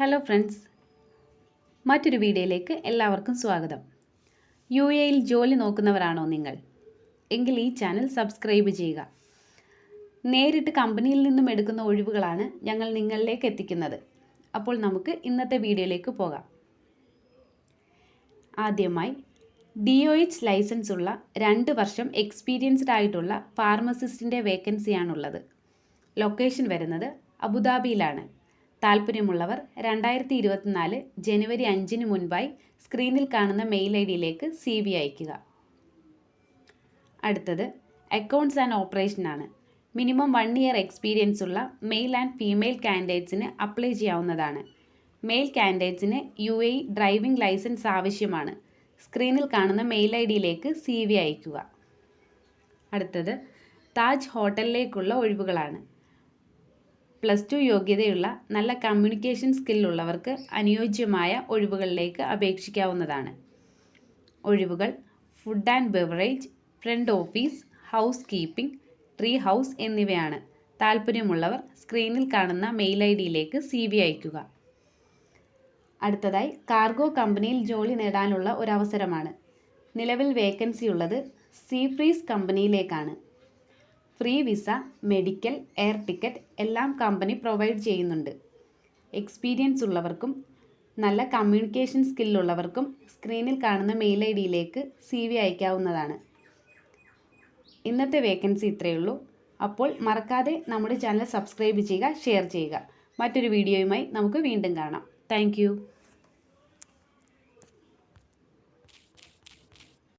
Hello friends മറ്റൊരു വീഡിയോയിലേക്ക് എല്ലാവർക്കും സ്വാഗതം. യു എയിൽ ജോലി നോക്കുന്നവരാണോ നിങ്ങൾ? എങ്കിൽ ഈ ചാനൽ സബ്സ്ക്രൈബ് ചെയ്യുക. നേരിട്ട് കമ്പനിയിൽ നിന്നും എടുക്കുന്ന ഒഴിവുകളാണ് ഞങ്ങൾ നിങ്ങളിലേക്ക് എത്തിക്കുന്നത്. അപ്പോൾ നമുക്ക് ഇന്നത്തെ വീഡിയോയിലേക്ക് പോകാം. ആദ്യമായി ഡി ഒ എച്ച് ലൈസൻസ് ഉള്ള രണ്ട് വർഷം എക്സ്പീരിയൻസ്ഡ് ആയിട്ടുള്ള ഫാർമസിസ്റ്റിന്റെ വേക്കൻസിയാണുള്ളത് ലൊക്കേഷൻ വരുന്നത് അബുദാബിയിലാണ്. താല്പര്യമുള്ളവർ രണ്ടായിരത്തി ഇരുപത്തിനാല് ജനുവരി അഞ്ചിന് മുൻപായി സ്ക്രീനിൽ കാണുന്ന മെയിൽ ഐ ഡിയിലേക്ക് സി വി അയയ്ക്കുക. അടുത്തത് അക്കൗണ്ട്സ് ആൻഡ് ഓപ്പറേഷനാണ് മിനിമം വൺ ഇയർ എക്സ്പീരിയൻസ് ഉള്ള മെയിൽ ആൻഡ് ഫീമെയിൽ കാൻഡിഡേറ്റ്സിന് അപ്ലൈ ചെയ്യാവുന്നതാണ്. മെയിൽ കാൻഡിഡേറ്റ്സിന് യു എ ഡ്രൈവിംഗ് ലൈസൻസ് ആവശ്യമാണ്. സ്ക്രീനിൽ കാണുന്ന മെയിൽ ഐ ഡിയിലേക്ക് സി വി അയയ്ക്കുക. അടുത്തത് താജ് ഹോട്ടലിലേക്കുള്ള ഒഴിവുകളാണ്. പ്ലസ് ടു യോഗ്യതയുള്ള നല്ല കമ്മ്യൂണിക്കേഷൻ സ്കില്ലുള്ളവർക്ക് അനുയോജ്യമായ ഒഴിവുകളിലേക്ക് അപേക്ഷിക്കാവുന്നതാണ്. ഒഴിവുകൾ food and beverage front office house keeping tree house എന്നിവയാണ് താല്പര്യമുള്ളവർ സ്ക്രീനിൽ കാണുന്ന മെയിൽ ഐ ഡിയിലേക്ക് സി വി അയയ്ക്കുക. അടുത്തതായി കാർഗോ കമ്പനിയിൽ ജോലി നേടാനുള്ള ഒരു അവസരമാണ് നിലവിൽ വേക്കൻസി ഉള്ളത് സീഫ്രീസ് കമ്പനിയിലേക്കാണ് free visa medical air ticket എല്ലാം കമ്പനി പ്രൊവൈഡ് ചെയ്യുന്നുണ്ട്. എക്സ്പീരിയൻസ് ഉള്ളവർക്കും നല്ല കമ്മ്യൂണിക്കേഷൻ സ്കില്ലുള്ളവർക്കും സ്ക്രീനിൽ കാണുന്ന മെയിൽ ഐ ഡിയിലേക്ക് സി വി അയക്കാവുന്നതാണ്. ഇന്നത്തെ വേക്കൻസി ഇത്രയേ ഉള്ളൂ. അപ്പോൾ മറക്കാതെ നമ്മുടെ ചാനൽ സബ്സ്ക്രൈബ് ചെയ്യുക ഷെയർ ചെയ്യുക. മറ്റൊരു വീഡിയോയുമായി നമുക്ക് വീണ്ടും കാണാം. താങ്ക്